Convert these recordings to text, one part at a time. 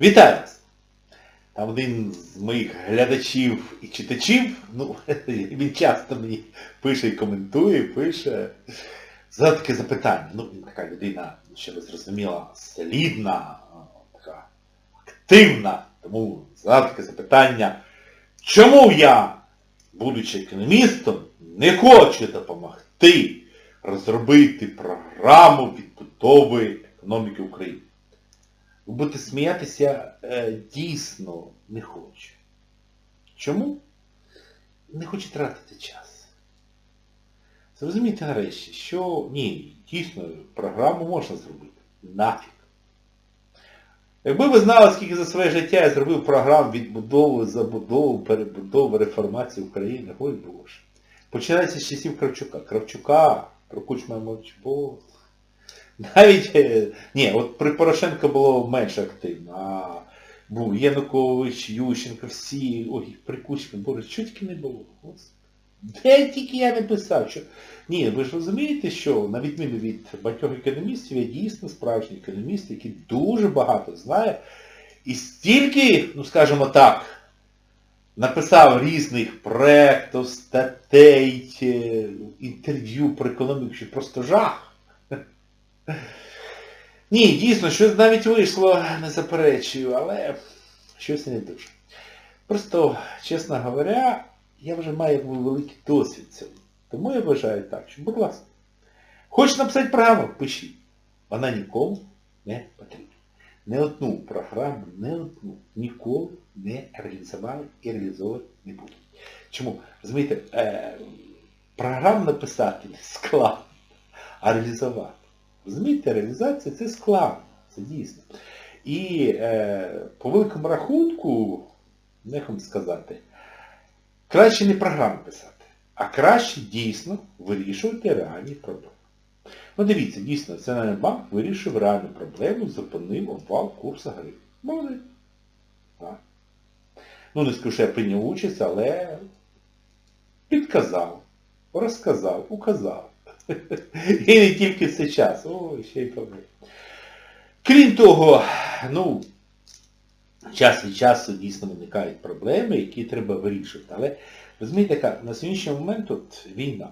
Вітаю вас! Там один з моїх глядачів і читачів, ну, він часто мені пише і коментує, пише. Задав таке запитання. Ну, він така людина, що ви зрозуміла, солідна, така активна. Тому задав таке запитання. Чому я, будучи економістом, не хочу допомогти розробити програму відбудови економіки України? Будете сміятися, е, дійсно не хочу. Чому? Не хочу тратити час. Зрозумійте нарешті, що ні, дійсно, програму можна зробити. Нафіг. Якби ви знали, скільки за своє життя я зробив програм відбудови, забудови, перебудови, реформації України, ой Боже. Починається з часів Кравчука. Кравчука, про Кучма Мовчбо. Навіть, е, ні, от при Порошенко було менш активно, а був Янукович, Ющенко, всі, ой, при боже, що тільки не було. Де тільки я не писав, що... Ні, ви ж розумієте, що на відміну від багатьох економістів, я дійсно справжній економіст, який дуже багато знає, і стільки, ну скажімо так, написав різних проєктів, статей, е, інтерв'ю про економіку, що просто жах. Ні, дійсно, щось навіть вийшло, не заперечую, але щось не дуже. Просто, чесно говоря, я вже маю великий досвід цього. Тому я вважаю так, що, будь ласка, хочеш написати програму, пиши. Вона нікому не потрібна. Не одну програму, не одну ніколи не реалізували і реалізовувати не будуть. Чому? Розумієте, е, програму написати складно, а реалізувати. Розумієте, реалізація це складно, це дійсно. І е, по великому рахунку, як вам сказати, краще не програму писати, а краще дійсно вирішувати реальні проблеми. Ну дивіться, дійсно, Національний банк вирішив реальну проблему, зупинив обвал курсу гривні. Молодець. Ну не скажу, що я прийняв участь, але підказав, розказав, указав. І не тільки в цей час. Ой, ще й проблем. Крім того, ну, час від часу дійсно виникають проблеми, які треба вирішувати. Але розумієте, на сьогоднішній момент от війна.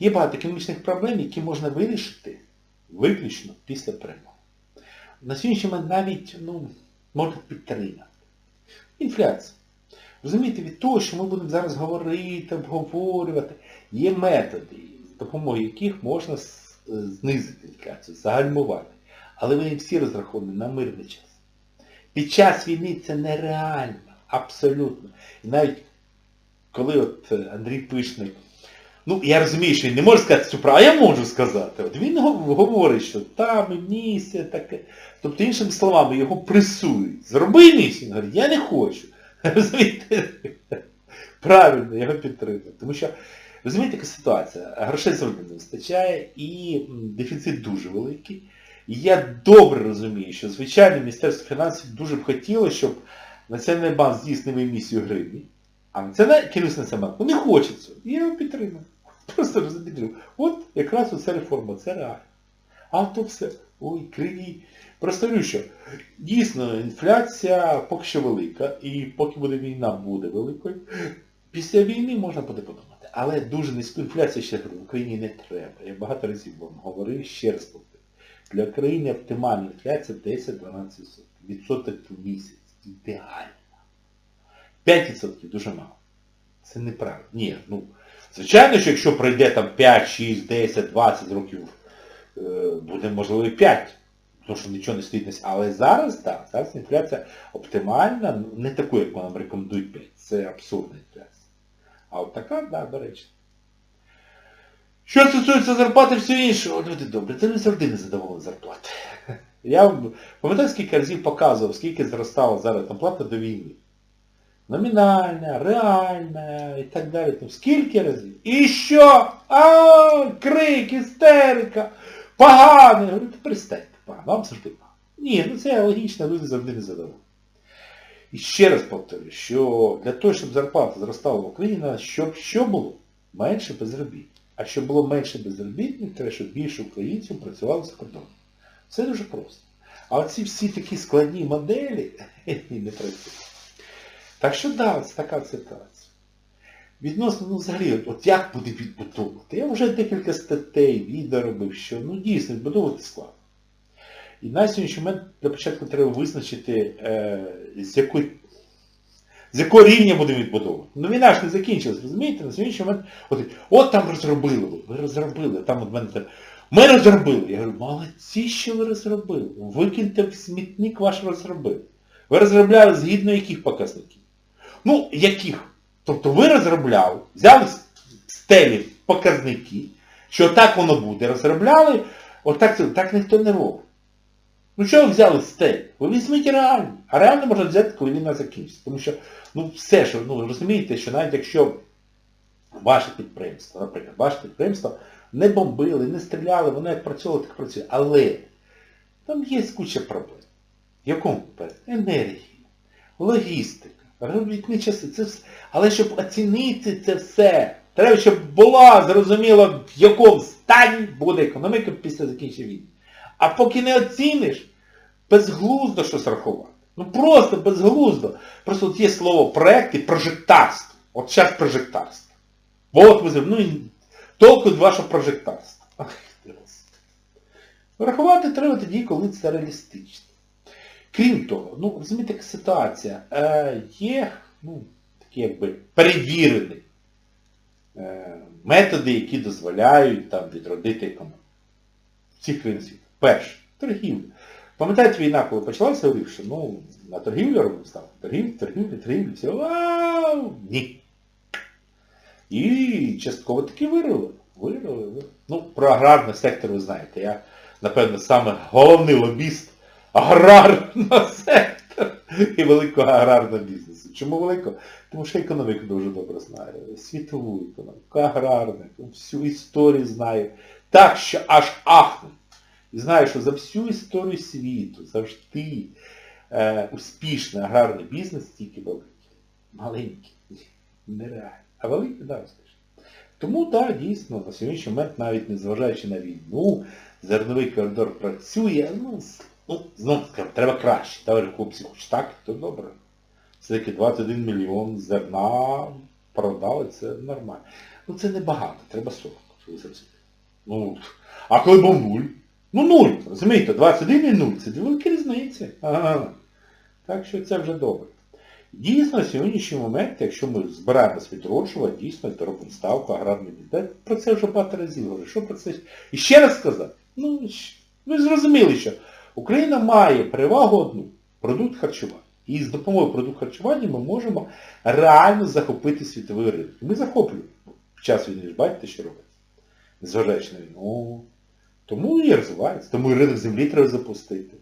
Є багато економічних проблем, які можна вирішити виключно після перемоги. На сьогоднішній момент навіть ну, можна підтримати. Інфляція. Розумієте, від того, що ми будемо зараз говорити, обговорювати, є методи, допомогою яких можна е, знизити інфляцію, загальмувати. Але вони всі розраховані на мирний час. Під час війни це нереально, абсолютно. І навіть коли от е, Андрій Пишник, ну я розумію, що він не може сказати цю правду, а я можу сказати. От він говорить, що там місія таке. Тобто, іншими словами, його пресують. Зроби місію. Він говорить, я не хочу. Розумієте? Правильно, його підтримують. Тому що, розумієте, яка ситуація? Грошей завжди не вистачає і дефіцит дуже великий. І я добре розумію, що, звичайно, Міністерство фінансів дуже б хотіло, щоб Національний банк здійснив емісію гривні, а Національний керівництво Національного банку не хоче цього. Я його підтримую. Просто підтримую. От якраз оця реформа, це реально. А то все, ой, криві. Просто говорю, що дійсно інфляція поки що велика, і поки буде війна, буде великою. Після війни можна буде подумати. Але дуже низьку інфляцію ще в Україні не треба. Я багато разів вам говорив, ще раз повторю. Для країни оптимальна інфляція 10-12%. Відсоток в місяць. Ідеально. 5% дуже мало. Це неправильно. Ні, ну, звичайно, що якщо пройде там 5, 6, 10, 20 років, е, буде можливо і 5. Тому що нічого не стоїть Але зараз так, зараз інфляція оптимальна, ну, не таку, як нам рекомендують 5. Це абсурдна інфляція. А от така, так, да, до речі. Що стосується зарплати і всього іншого, люди добре, це не завжди не задоволені зарплати. Я пам'ятаю, скільки разів показував, скільки зростала заробітна плата до війни. Номінальна, реальна і так далі. Там скільки разів? І що? А, крик, істерика, погано. Я говорю, та перестаньте, погано, вам завжди погано. Ні, ну це логічно, люди завжди не задоволені. І ще раз повторюю, що для того, щоб зарплата зростала в Україні, щоб що було? Менше безробіття. А щоб було менше безробітних, треба, щоб більше українців працювали за кордоном. Все дуже просто. А оці всі такі складні моделі не працюють. Так що да, це така ситуація. Відносно, ну взагалі, от, от як буде відбудовувати? Я вже декілька статей, відео робив, що ну дійсно відбудовувати складно. І на сьогоднішній момент для початку треба визначити, е, з якої з якого рівня будемо відбудовувати. Ну війна ж не закінчилась, розумієте? На сьогоднішній момент, от, от там розробили, ви, розробили, там от мене там, ми розробили. Я говорю, молодці, що ви розробили. Викиньте в смітник ваш розробили. Ви розробляли згідно яких показників? Ну, яких? Тобто ви розробляли, взяли з стелі показники, що так воно буде, розробляли, отак так ніхто не робить. Ну ви взяли з стелі? Ви візьміть реально. А реально можна взяти, коли війна закінчиться. Тому що, ну все, що, ну розумієте, що навіть якщо ваше підприємство, наприклад, ваше підприємство не бомбили, не стріляли, воно як працювало, так працює. Але там є куча проблем. В якому? Енергія, логістика, робітні часи, це все. Але щоб оцінити це все, треба, щоб була зрозуміло, в якому стані буде економіка після закінчення війни. А поки не оціниш, безглуздо щось рахувати. Ну просто безглуздо. Просто от є слово проект і прожектарство. От зараз прожектарство. От ви ну толку від вашого прожектарства. Рахувати треба тоді, коли це реалістично. Крім того, ну, розумієте, яка ситуація. Е, є, ну, такі якби перевірені е, методи, які дозволяють там відродити економіку. Всіх країн світу. Перше, торгівля. Пам'ятаєте, війна, коли почалася, говорив, що ну, на торгівлю робимо ставку. Торгівля, торгівля, торгівля, все, вау! Ні. І частково таки вирили. Вирили, вирили. Ну, про аграрний сектор ви знаєте. Я, напевно, саме головний лобіст аграрного сектору і великого аграрного бізнесу. Чому великого? Тому що економіку дуже добре знаю. Світову економіку, аграрну, всю історію знаю. Так, що аж ахну. І знаю, що за всю історію світу завжди е, успішний аграрний бізнес тільки великий. Маленький. Нереально. А великий, да, успішний. Тому, так, да, дійсно, на сьогоднішній момент, навіть незважаючи на війну, зерновий коридор працює, ну, ну знову скажімо, треба краще. Товариші хлопці, хоч так, то добре. Все-таки 21 мільйон зерна продали, це нормально. Ну це небагато, треба 40, щоб ви. Ну, а коли був нуль? Ну нуль, розумієте, 21 і 0, це дві великі різниці. Ага. Так що це вже добре. Дійсно, на сьогоднішній момент, якщо ми збираємось відроджувати, дійсно робимо ставку аграрний бізнес. Про це вже багато разів говорю. Що про це? І ще раз сказати, ну, ви зрозуміли, що Україна має перевагу одну продукт харчування. І з допомогою продукту харчування ми можемо реально захопити світовий ринок. Ми захоплюємо. В час війни ж бачите, що робиться. Незважаючи на війну. Тому і розвивається. Тому і ринок землі треба запустити.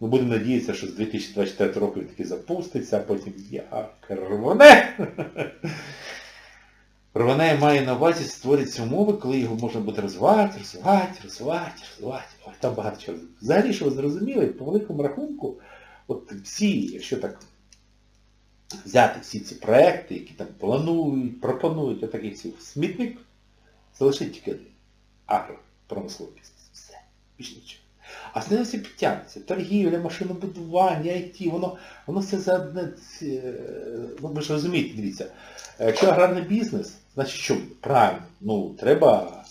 Ми будемо надіятися, що з 2024 року він таки запуститься, а потім як рване. Рване має на увазі створюються умови, коли його можна буде розвивати, розвивати, розвивати, розвивати. Ой, там багато чого. Взагалі, що ви зрозуміли, по великому рахунку, от всі, якщо так взяти всі ці проекти, які там планують, пропонують, отакий всі смітник, залишить тільки один. Агропромисловий Більш нічого. А з ними все підтягнеться. Торгівля, машинобудування, IT, воно, воно все за одне... Ну, ви ж розумієте, дивіться. Якщо аграрний бізнес, значить що? Правильно, ну, треба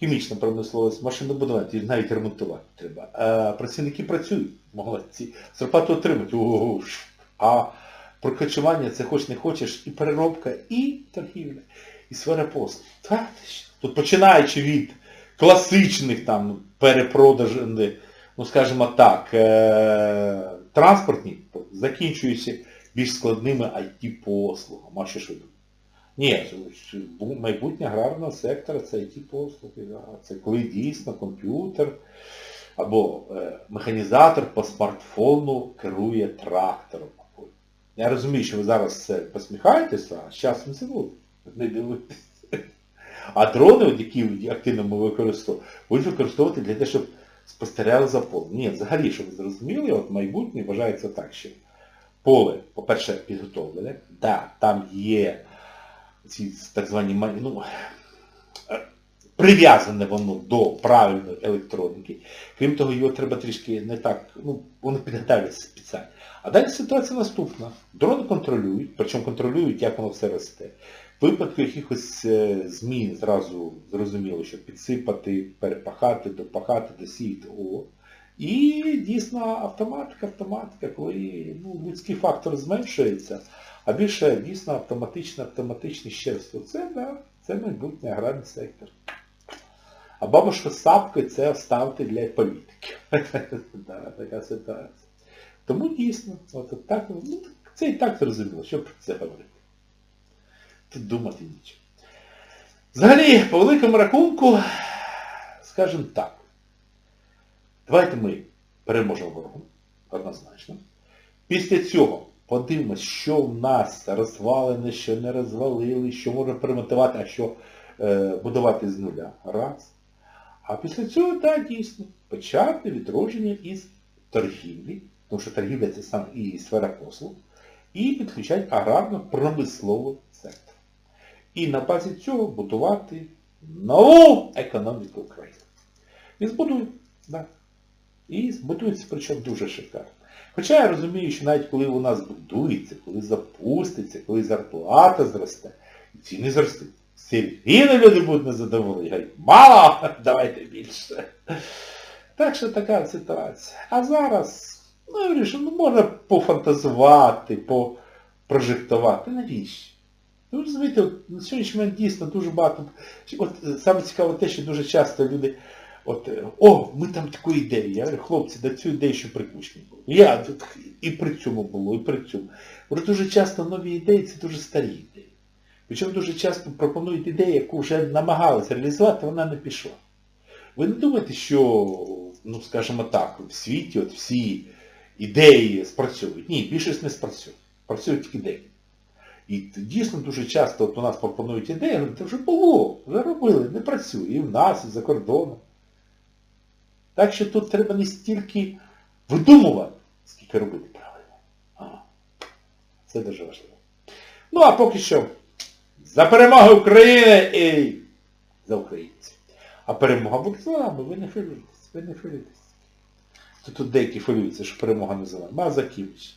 хімічна промисловість, машинобудувати, навіть ремонтувати треба. А працівники працюють, молодці. Зарплату отримують. Ого, а прокачування це хоч не хочеш і переробка, і торгівля, і сфера послуг. Тут починаючи від класичних там перепродажів, ну скажімо так, е- транспортних, закінчуючи більш складними IT-послугами. А що ж? Ні, майбутнє аграрного сектора це IT-послуги. Це коли дійсно комп'ютер або е, механізатор по смартфону керує трактором. Я розумію, що ви зараз це посміхаєтеся, а з часом це буде. Не дивитися. А дрони, які активно ми використовуємо, будуть використовувати для того, щоб спостерігали за полем. Ні, взагалі, щоб ви зрозуміли, от майбутнє вважається так, що поле, по-перше, підготовлене, да, там є ці так звані ну, прив'язане воно до правильної електроніки. Крім того, його треба трішки не так, ну, вони підготовлюються спеціально. А далі ситуація наступна. Дрони контролюють, причому контролюють, як воно все росте. Випадку якихось е, змін зразу зрозуміло, що підсипати, перепахати, допахати, досіяти, о. І дійсно автоматика, автоматика, коли ну, людський фактор зменшується, а більше дійсно автоматично, автоматичне щирство. Це, да, це майбутній аграрний сектор. А бабушка з сапкою це оставте для політиків. да, така ситуація. Тому дійсно, от так, ну, це і так зрозуміло, що про це говорити. Думати нічого. Взагалі, по великому рахунку, скажімо так, давайте ми переможемо ворогу, однозначно. Після цього подивимось, що в нас розвалене, що не розвалили, що можна перемотивати, а що е, будувати з нуля. Раз. А після цього, так, дійсно, почати відродження із торгівлі, тому що торгівля це сам і сфера послуг, і підключати аграрно-промисловий сектор. І на базі цього будувати нову економіку України. І збудують, так. І збудується, причому дуже шикарно. Хоча я розумію, що навіть коли вона збудується, коли запуститься, коли зарплата зросте, ціни зростуть. Рівно люди будуть незадоволені. Говорять, мало, давайте більше. Так що така ситуація. А зараз, ну я говорю, ну, можна пофантазувати, попрожектувати. Навіщо? Ну, розумієте, на сьогоднішній момент дійсно дуже багато. От е, саме цікаве те, що дуже часто люди, от, е, о, ми там таку ідею. Я говорю, хлопці, до цю ідею ще прикучні були. Я тут і при цьому було, і при цьому. Говорю, дуже часто нові ідеї це дуже старі ідеї. Причому дуже часто пропонують ідею, яку вже намагалися реалізувати, вона не пішла. Ви не думаєте, що, ну скажімо так, в світі от всі ідеї спрацьовують? Ні, більшість не спрацьовує. Працюють тільки ідеї. І дійсно дуже часто от у нас пропонують ідеї, я говорю, це вже було, вже робили, не працює. І в нас, і за кордоном. Так що тут треба не стільки видумувати, скільки робити правильно. Ага. Це дуже важливо. Ну а поки що за перемогу України і за українців. А перемога буде за нами, ви не хвилюйтесь, ви не хвилюйтесь. Тут деякі хвилюються, що перемога не за нами. А закінчить.